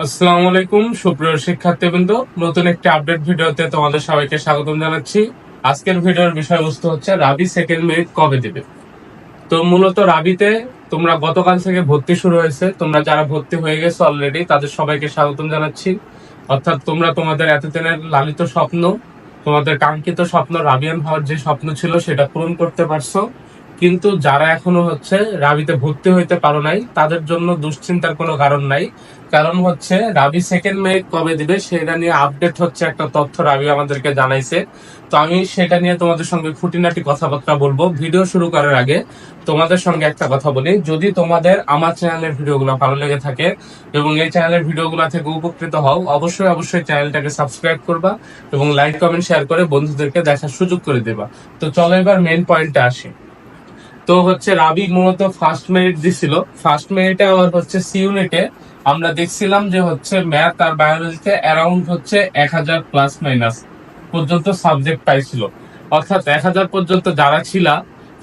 আসসালামু আলাইকুম, সুপ্রিয় শিক্ষার্থীবৃন্দ। নতুন একটি আপডেট ভিডিওতে তোমাদের সবাইকে স্বাগতম জানাচ্ছি। আজকের ভিডিওর বিষয়বস্তু হচ্ছে রাবি সেকেন্ড মেরিট কবে দেবে? তো মূলত রাবিতে তোমরা গতকাল থেকে ভর্তি শুরু হয়েছে। তোমরা যারা ভর্তি হয়ে গেছো অলরেডি তাদের সবাইকে স্বাগতম জানাচ্ছি। অর্থাৎ তোমরা তোমাদের এতদিনের লালিত স্বপ্ন, তোমাদের কাঙ্ক্ষিত স্বপ্ন রাবিয়ান হওয়ার যে স্বপ্ন ছিল, সেটা পূরণ করতে পারছ। কিন্তু যারা এখনও হচ্ছে রাবিতে ভর্তি হইতে পারো নাই, তাদের জন্য দুশ্চিন্তার কোনো কারণ নাই। কারণ হচ্ছে রাবি সেকেন্ড মেরিট কবে দিবে সেটা নিয়ে আপডেট হচ্ছে একটা তথ্য রাবি আমাদেরকে জানাইছে। তো আমি সেটা নিয়ে তোমাদের সঙ্গে খুঁটিনাটি কথাবার্তা বলব। ভিডিও শুরু করার আগে তোমাদের সঙ্গে একটা কথা বলি। যদি তোমাদের আমার চ্যানেলের ভিডিওগুলো ভালো লেগে থাকে এবং এই চ্যানেলের ভিডিওগুলো থেকে উপকৃত হও, অবশ্যই অবশ্যই চ্যানেলটাকে সাবস্ক্রাইব করবা এবং লাইক কমেন্ট শেয়ার করে বন্ধুদেরকে দেখার সুযোগ করে দেবা। তো চলো এবার মেন পয়েন্টে আসি। তো হচ্ছে রাবি মূলত ফার্স্ট মেরিট দিছিল। ফার্স্ট মেরিটে আবার হচ্ছে সি ইউনিটে আমরা দেখছিলাম যে হচ্ছে ম্যাথ আর বায়োলজিতে অ্যারাউন্ড হচ্ছে এক হাজার প্লাস মাইনাস পর্যন্ত সাবজেক্ট পাইছিল। অর্থাৎ এক হাজার পর্যন্ত যারা ছিল,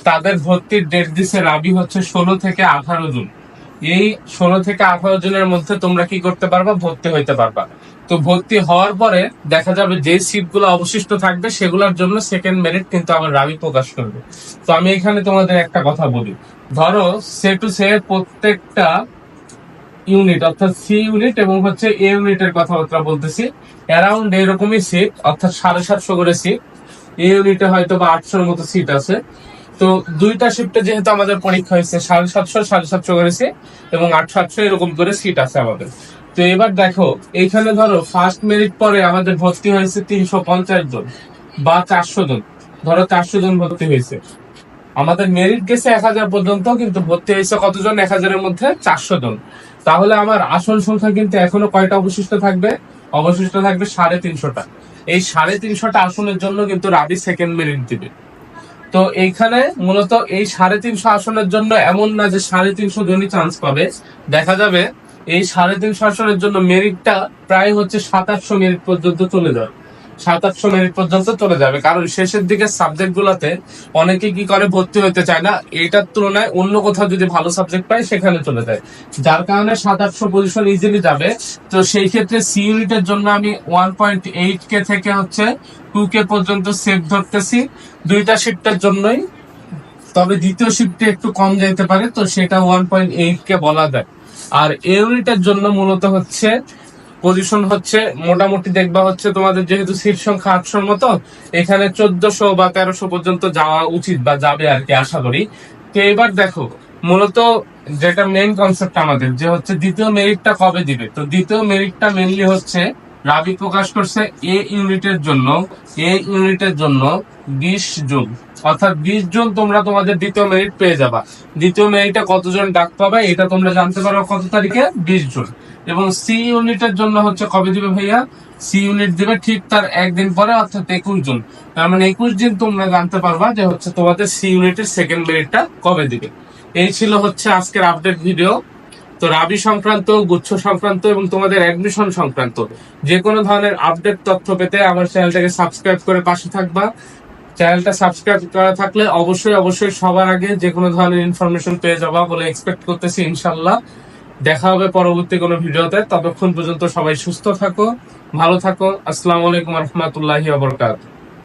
তাদের ভর্তির ডেট দিছে রাবি হচ্ছে ষোলো থেকে আঠারো জুন। এই ষোলো থেকে আঠারো জনের মধ্যে তোমরা কি করতে পারবা? ভর্তি হইতে পারবা। তো ভর্তি হওয়ার পরে দেখা যাবে যে সিটগুলো অবশিষ্ট থাকবে, সেগুলোর জন্য সেকেন্ড মেরিট কিন্তু আমার রাবি প্রকাশ করবে। তো আমি এখানে তোমাদের একটা কথা বলি। ধরো সে টু সে প্রত্যেকটা ইউনিট অর্থাৎ সি ইউনিট এবং হচ্ছে এ ইউনিটের কথাবার্তা বলতেছি অ্যারাউন্ড এরকমই সিট অর্থাৎ সাড়ে সাতশো করে সিট এ ইউনিটে হয়তো বা আটশোর মতো সিট আছে। তো দুইটা শিফটে যেহেতু আমাদের পরীক্ষা হয়েছে, সাড়ে সাতশো সাড়ে সাতশো করে সিট এবং আট সাতশো এরকম করে সিট আছে আমাদের। তো এবার দেখো, এইখানে ধরো ফার্স্ট মেরিট পরে আমাদের ভর্তি হয়েছে তিনশো পঞ্চাশ জন বা চারশো জন। ধরো চারশো জন ভর্তি হয়েছে। আমাদের মেরিট গেছে এক হাজার পর্যন্ত, কিন্তু ভর্তি হয়েছে কতজন? এক হাজারের মধ্যে চারশো জন। তাহলে আমার আসন সংখ্যা কিন্তু এখনও কয়টা অবশিষ্ট থাকবে? অবশিষ্ট থাকবে সাড়ে তিনশোটা। এই সাড়ে তিনশোটা আসনের জন্য কিন্তু রাবি সেকেন্ড মেরিট দিবে। তো এইখানে মূলত এই সাড়ে তিনশো আসনের জন্য এমন না যে সাড়ে তিনশো জনই চান্স পাবে। দেখা যাবে, এই সাড়ে তিনশো আসনের জন্য মেরিটটা প্রায় হচ্ছে সাতাশশো মেরিট পর্যন্ত চলে যাবে আটশো মিনিট পর্যন্ত চলে যাবে। কারণ শেষের দিকে সাবজেক্ট গুলাতে অনেকে কি করে ভর্তি হতে চায় না, এটার তুলনায় অন্য কোথাও যদি ভালো সাবজেক্ট পায়, সেখানে চলে যায়। যার কারণে সাত আটশো পজিশন ইজিলি যাবে। তো সেই ক্ষেত্রে সি ইউনিটের জন্য আমি ওয়ান পয়েন্ট এইট কে থেকে হচ্ছে টু কে পর্যন্ত সেভ ধরতেছি। দুইটা শিফটের জন্যই। তবে দ্বিতীয় শিফটে একটু কম যাইতে পারে, তো সেটা ওয়ান পয়েন্ট এইট কে বলা যায়। আর এ ইউনিটের জন্য মূলত হচ্ছে পজিশন হচ্ছে, মোটামুটি দেখবা হচ্ছে তোমাদের যেহেতু সিট সংখ্যা আটশোর মতো, এখানে চোদ্দশো বা তেরোশো পর্যন্ত যাওয়া উচিত বা যাবে আর কি, আশা করি। তো এবার দেখো, মূলত যেটা মেইন কনসেপ্ট আমাদের, যে হচ্ছে দ্বিতীয় মেরিটটা কবে দিবে? তো দ্বিতীয় মেরিটটা মেনলি হচ্ছে রাবি প্রকাশ করছে এ ইউনিটের জন্য, এ ইউনিটের জন্য বিশ জুন। অর্থাৎ বিশ জুন তোমরা তোমাদের দ্বিতীয় মেরিট পেয়ে যাবা। দ্বিতীয় মেরিটে কতজন ডাক পাবে এটা তোমরা জানতে পারো কত তারিখে? বিশ জুন। এবং সি ইউনিটের জন্য হচ্ছে কবে দিবে ভাইয়া? সি ইউনিট দিবে ঠিক তার একদিন পরে, অর্থাৎ একুশ জুন। তার মানে একুশ দিন তোমরা জানতে পারবা যে হচ্ছে তোমাদের সি ইউনিটের সেকেন্ড মেরিটটা কবে দিবে। এই ছিল হচ্ছে আজকের আপডেট ভিডিও তো রাবি সংক্রান্ত, গুচ্ছ সংক্রান্ত এবং তোমাদের অ্যাডমিশন সংক্রান্ত। যে কোনো ধরনের আপডেট তথ্য পেতে আমার চ্যানেলটাকে সাবস্ক্রাইব করে পাশে থাকবা। চ্যানেলটা সাবস্ক্রাইব করা থাকলে অবশ্যই অবশ্যই সবার আগে যে কোনো ধরনের ইনফরমেশন পেয়ে যাবা বলে এক্সপেক্ট করতেছি ইনশাল্লাহ। দেখা হবে পরবর্তী কোনো ভিডিওতে। ততক্ষণ পর্যন্ত সবাই সুস্থ থাকো, ভালো থাকো। আসসালামু আলাইকুম রহমতুল্লাহি আবরকাত